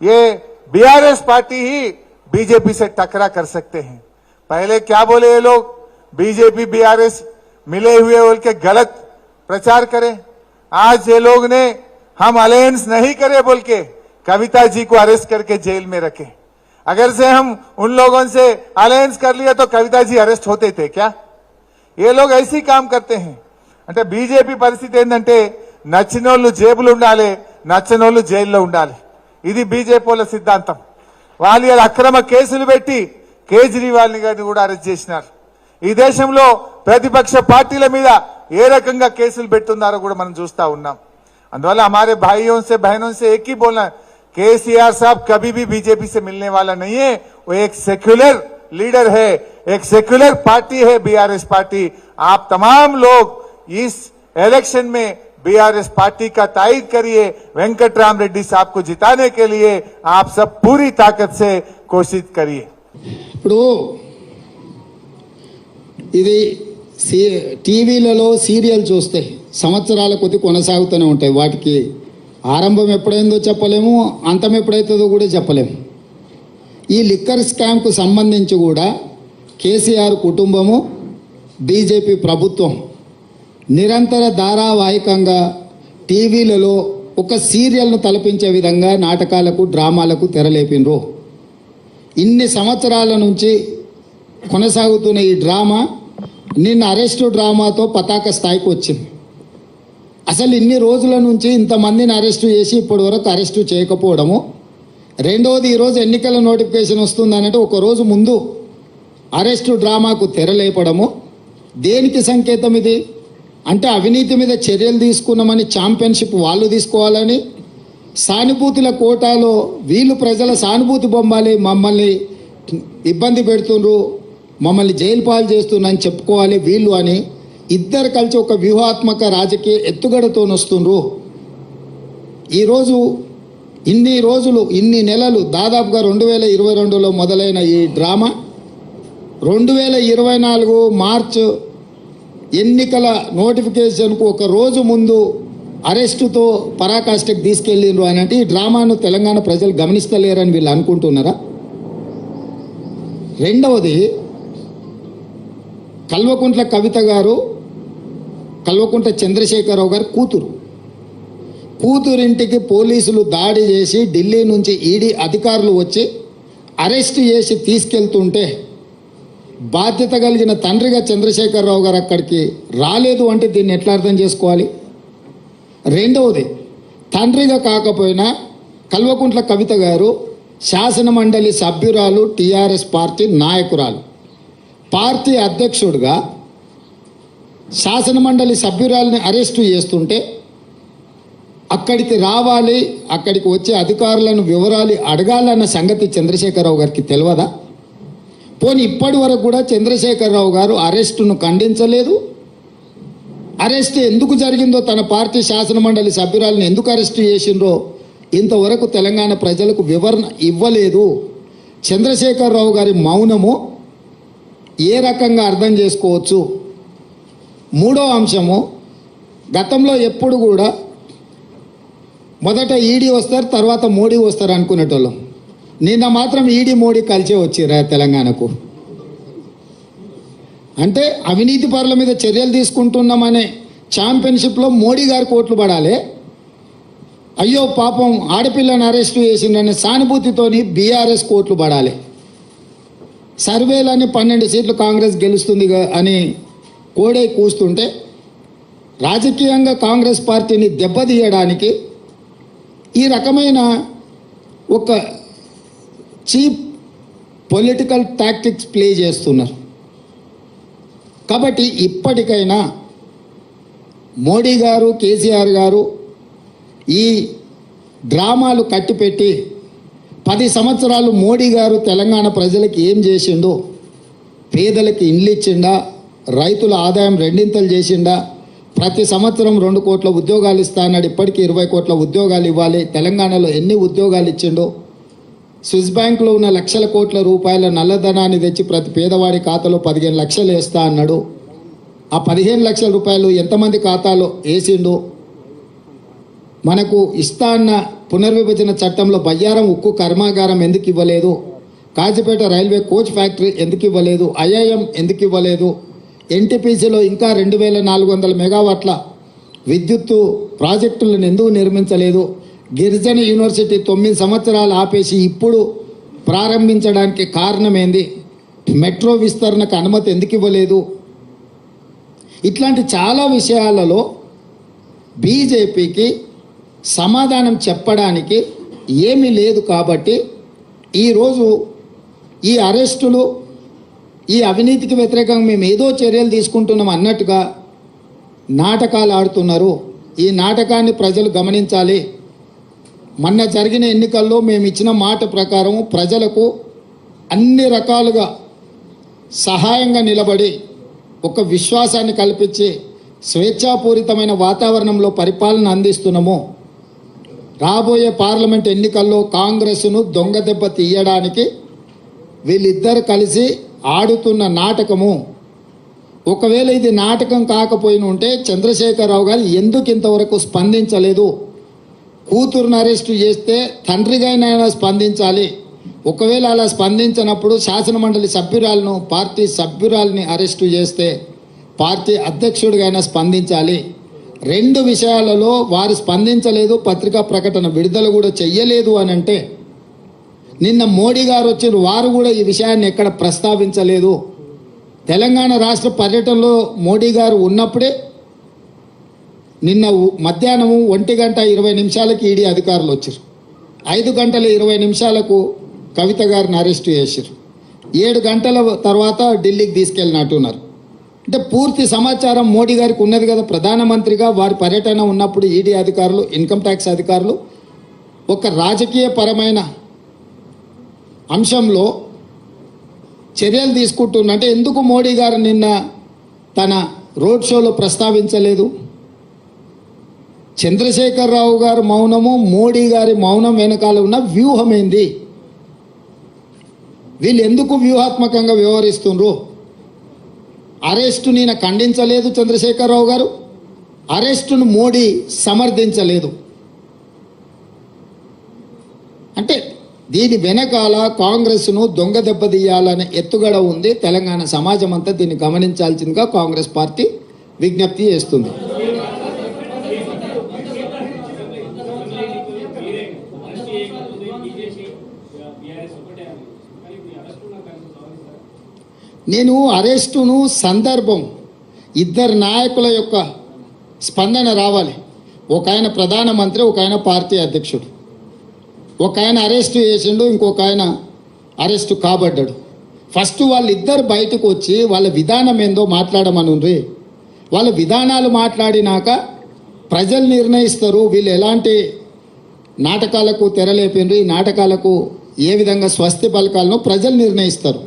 ये BRS party ही BJP से टकरा कर सकते हैं पहले क्या बोले ये लोग बीजेपी बीआरएस मिले हुए बोल के गलत प्रचार करें आज ये लोग ने हम अलायंस नहीं करे बोल के कविता जी को अरेस्ट करके जेल में रखे अगर से हम उन लोगों से अलायंस कर लिया तो कविता जी अरेस्ट होते थे क्या ఏ లోగ్ ఐసీ కామ్ కర్తే హై అంటే బీజేపీ పరిస్థితి ఏంటంటే నచ్చినోళ్ళు జేబులు ఉండాలి నచ్చనోళ్ళు జైల్లో ఉండాలి ఇది బీజేపీ వాళ్ళ సిద్ధాంతం వాళ్ళు ఇలా అక్రమ కేసులు పెట్టి కేజ్రీవాల్ గారిని కూడా అరెస్ట్ చేసినారు ఈ దేశంలో ప్రతిపక్ష పార్టీల మీద ఏ రకంగా కేసులు పెడుతున్నారో కూడా మనం చూస్తా ఉన్నాం అందువల్ల हमारे भाइयों से बहनों से एक ही बोलना केसीआर साहब कभी भी बीजेपी से मिलने वाला नहीं है वो एक सेक्युलर लीडर है एक सेक्युलर पार्टी है बीआरएस पार्टी आप तमाम लोग इस इलेक्शन में बीआरएस पार्टी का तायद करिए वेंकट राम रेड्डी साहब को जिताने के लिए आप सब पूरी ताकत से कोशिश करिए ఇప్పుడు ఇది సీ టీవీలలో సీరియల్ చూస్తే సంవత్సరాల కొద్ది కొనసాగుతూనే ఉంటాయి వాటికి ఆరంభం ఎప్పుడైందో చెప్పలేము అంతం ఎప్పుడైతుందో కూడా చెప్పలేము ఈ లిక్కర్ స్కామ్కు సంబంధించి కూడా కేసీఆర్ కుటుంబము బీజేపీ ప్రభుత్వం నిరంతర ధారావాహికంగా టీవీలలో ఒక సీరియల్ను తలపించే విధంగా నాటకాలకు డ్రామాలకు తెరలేపినరు ఇన్ని సంవత్సరాల నుంచి కొనసాగుతున్న ఈ డ్రామా నిన్న అరెస్టు డ్రామాతో పతాక స్థాయికి వచ్చింది. అసలు ఇన్ని రోజుల నుంచి ఇంతమందిని అరెస్టు చేసి ఇప్పటి వరకు అరెస్టు చేయకపోవడము రెండవది ఈరోజు ఎన్నికల నోటిఫికేషన్ వస్తుందనంటే ఒక రోజు ముందు అరెస్టు డ్రామాకు తెరలేపడము దేనికి సంకేతం ఇది? అంటే అవినీతి మీద చర్యలు తీసుకున్నామని ఛాంపియన్షిప్ వాళ్ళు తీసుకోవాలని సానుభూతుల కోటాలో వీళ్ళు ప్రజల సానుభూతి బొమ్మాలి మమ్మల్ని ఇబ్బంది పెడుతుండ్రు మమ్మల్ని జైలు పాలు చేస్తున్నారని చెప్పుకోవాలి వీళ్ళు అని ఇద్దరు కలిసి ఒక వ్యూహాత్మక రాజకీయ ఎత్తుగడతో వస్తుండ్రు ఈరోజు ఇన్ని రోజులు ఇన్ని నెలలు దాదాపుగా రెండు వేల ఇరవై రెండులో మొదలైన ఈ డ్రామా రెండు వేల ఇరవై నాలుగు మార్చ్ ఎన్నికల నోటిఫికేషన్కు ఒక రోజు ముందు అరెస్టుతో పరాకాష్ఠకు తీసుకెళ్ళిండ్రు అని అంటే ఈ డ్రామాను తెలంగాణ ప్రజలు గమనిస్తలేరని వీళ్ళు అనుకుంటున్నారా? రెండవది కల్వకుంట్ల కవిత గారు కల్వకుంట్ల చంద్రశేఖరరావు గారు కూతురు. కూతురింటికి పోలీసులు దాడి చేసి ఢిల్లీ నుంచి ఈడీ అధికారులు వచ్చి అరెస్ట్ చేసి తీసుకెళ్తుంటే బాధ్యత కలిగిన తండ్రిగా చంద్రశేఖరరావు గారు అక్కడికి రాలేదు అంటే దీన్ని ఎట్లా అర్థం చేసుకోవాలి? రెండవది తండ్రిగా కాకపోయినా కల్వకుంట్ల కవిత గారు శాసన మండలి సభ్యురాలు టీఆర్ఎస్ పార్టీ నాయకురాలు. పార్టీ అధ్యక్షుడిగా శాసనమండలి సభ్యురాలని అరెస్టు చేస్తుంటే అక్కడికి రావాలి అక్కడికి వచ్చే అధికారులను వివరాలు అడగాలన్న సంగతి చంద్రశేఖరరావు గారికి తెలియదా? పోనీ ఇప్పటి వరకు కూడా చంద్రశేఖరరావు గారు అరెస్టును ఖండించలేదు. అరెస్ట్ ఎందుకు జరిగిందో తన పార్టీ శాసన మండలి సభ్యురాలను ఎందుకు అరెస్ట్ చేసిండ్రో ఇంతవరకు తెలంగాణ ప్రజలకు వివరణ ఇవ్వలేదు. చంద్రశేఖరరావు గారి మౌనము ఏ రకంగా అర్థం చేసుకోవచ్చు? మూడో అంశము గతంలో ఎప్పుడు కూడా మొదట ఈడీ వస్తారు తర్వాత మోడీ వస్తారు అనుకునేటోళ్ళం. నిన్న మాత్రం ఈడీ మోడీ కలిసే వచ్చిరా తెలంగాణకు. అంటే అవినీతి పరుల మీద చర్యలు తీసుకుంటున్నామనే ఛాంపియన్షిప్లో మోడీ గారు కోట్లు పడాలి. అయ్యో పాపం ఆడపిల్లను అరెస్టు చేసిండనే సానుభూతితోని బీఆర్ఎస్ కోట్లు పడాలి. సర్వేలని పన్నెండు సీట్లు కాంగ్రెస్ గెలుస్తుంది అని కోడే కూస్తుంటే రాజకీయంగా కాంగ్రెస్ పార్టీని దెబ్బతీయడానికి ఈ రకమైన ఒక చీప్ పొలిటికల్ టాక్టిక్స్ ప్లే చేస్తున్నారు. కాబట్టి ఇప్పటికైనా మోడీ గారు కేసీఆర్ గారు ఈ డ్రామాలు కట్టిపెట్టి పది సంవత్సరాలు మోడీ గారు తెలంగాణ ప్రజలకు ఏం చేసిండో పేదలకు ఇండ్లు ఇచ్చిండా రైతుల ఆదాయం రెండింతలు చేసిండా ప్రతి సంవత్సరం రెండు కోట్ల ఉద్యోగాలు ఇస్తా అన్నాడు ఇప్పటికీ ఇరవై కోట్ల ఉద్యోగాలు ఇవ్వాలి తెలంగాణలో ఎన్ని ఉద్యోగాలు ఇచ్చిండో స్విస్ బ్యాంకులో ఉన్న లక్షల కోట్ల రూపాయల నల్లధనాన్ని తెచ్చి ప్రతి పేదవాడి ఖాతాలో పదిహేను లక్షలు వేస్తా అన్నాడు. ఆ పదిహేను లక్షల రూపాయలు ఎంతమంది ఖాతాలో వేసిండు? మనకు ఇస్తా అన్న పునర్విభజన చట్టంలో బయ్యారం ఉక్కు కర్మాగారం ఎందుకు ఇవ్వలేదు? కాజీపేట రైల్వే కోచ్ ఫ్యాక్టరీ ఎందుకు ఇవ్వలేదు? ఐఐఎం ఎందుకు ఇవ్వలేదు? ఎన్టీపీసీలో ఇంకా రెండు వేల నాలుగు వందల మెగావాట్ల విద్యుత్తు ప్రాజెక్టులను ఎందుకు నిర్మించలేదు? గిరిజన యూనివర్సిటీ తొమ్మిది సంవత్సరాలు ఆపేసి ఇప్పుడు ప్రారంభించడానికి కారణమేంది? మెట్రో విస్తరణకు అనుమతి ఎందుకు ఇవ్వలేదు? ఇట్లాంటి చాలా విషయాలలో బీజేపీకి సమాధానం చెప్పడానికి ఏమీ లేదు కాబట్టి ఈరోజు ఈ అరెస్టులు ఈ అవినీతికి వ్యతిరేకంగా మేము ఏదో చర్యలు తీసుకుంటున్నాం అన్నట్టుగా నాటకాలు ఆడుతున్నారు. ఈ నాటకాన్ని ప్రజలు గమనించాలి. మొన్న జరిగిన ఎన్నికల్లో మేము ఇచ్చిన మాట ప్రకారం ప్రజలకు అన్ని రకాలుగా సహాయంగా నిలబడి ఒక విశ్వాసాన్ని కల్పించి స్వేచ్ఛాపూరితమైన వాతావరణంలో పరిపాలన అందిస్తున్నాము. రాబోయే పార్లమెంట్ ఎన్నికల్లో కాంగ్రెస్ను దొంగ దెబ్బ తీయడానికి వీళ్ళిద్దరు కలిసి ఆడుతున్న నాటకము. ఒకవేళ ఇది నాటకం కాకపోయిన ఉంటే చంద్రశేఖరరావు గారు ఎందుకు ఇంతవరకు స్పందించలేదు? కూతురును అరెస్టు చేస్తే తండ్రిగానైనా స్పందించాలి. ఒకవేళ అలా స్పందించినప్పుడు శాసనమండలి సభ్యురాలను పార్టీ సభ్యురాలని అరెస్టు చేస్తే పార్టీ అధ్యక్షుడిగైనా స్పందించాలి. రెండు విషయాలలో వారు స్పందించలేదు పత్రికా ప్రకటన విడుదల కూడా చెయ్యలేదు అని అంటే నిన్న మోడీ గారు వచ్చిన వారు కూడా ఈ విషయాన్ని ఎక్కడ ప్రస్తావించలేదు. తెలంగాణ రాష్ట్ర పర్యటనలో మోడీ గారు ఉన్నప్పుడే నిన్న మధ్యాహ్నం ఒంటి గంట ఇరవై నిమిషాలకి ఈడీ అధికారులు వచ్చారు. ఐదు గంటల ఇరవై నిమిషాలకు కవిత గారిని అరెస్ట్ చేశారు. ఏడు గంటల తర్వాత ఢిల్లీకి తీసుకెళ్ళినట్టున్నారు. అంటే పూర్తి సమాచారం మోడీ గారికి ఉన్నది కదా. ప్రధానమంత్రిగా వారి పర్యటన ఉన్నప్పుడు ఈడీ అధికారులు ఇన్కమ్ ట్యాక్స్ అధికారులు ఒక రాజకీయ పరమైన అంశంలో చర్యలు తీసుకుంటున్న అంటే ఎందుకు మోడీ గారు నిన్న తన రోడ్ షోలో ప్రస్తావించలేదు? చంద్రశేఖరరావు గారు మౌనము మోడీ గారి మౌనం వెనకాల ఉన్న వ్యూహం ఏంది వీళ్ళు ఎందుకు వ్యూహాత్మకంగా వ్యవహరిస్తుండ్రు? అరెస్టు నేను ఖండించలేదు చంద్రశేఖరరావు గారు. అరెస్టును మోడీ సమర్థించలేదు. అంటే దీని వెనకాల కాంగ్రెస్ను దొంగ దెబ్బతీయాలనే ఎత్తుగడ ఉంది. తెలంగాణ సమాజం అంతా దీన్ని గమనించాల్సిందిగా కాంగ్రెస్ పార్టీ విజ్ఞప్తి చేస్తుంది. నేను అరెస్టును సందర్భం ఇద్దరు నాయకుల యొక్క స్పందన రావాలి. ఒక ఆయన ప్రధానమంత్రి ఒక ఆయన పార్టీ అధ్యక్షుడు. ఒక ఆయన అరెస్ట్ చేసిండు ఇంకొక ఆయన అరెస్ట్ కాబడ్డాడు. ఫస్ట్ వాళ్ళిద్దరు బయటకు వచ్చి వాళ్ళ విధానం ఏందో మాట్లాడమనుండ్రి. వాళ్ళ విధానాలు మాట్లాడినాక ప్రజలు నిర్ణయిస్తారు వీళ్ళు ఎలాంటి నాటకాలకు తెరలేపిండ్రు ఈ నాటకాలకు ఏ విధంగా స్వస్తి పలకాలను ప్రజలు నిర్ణయిస్తారు.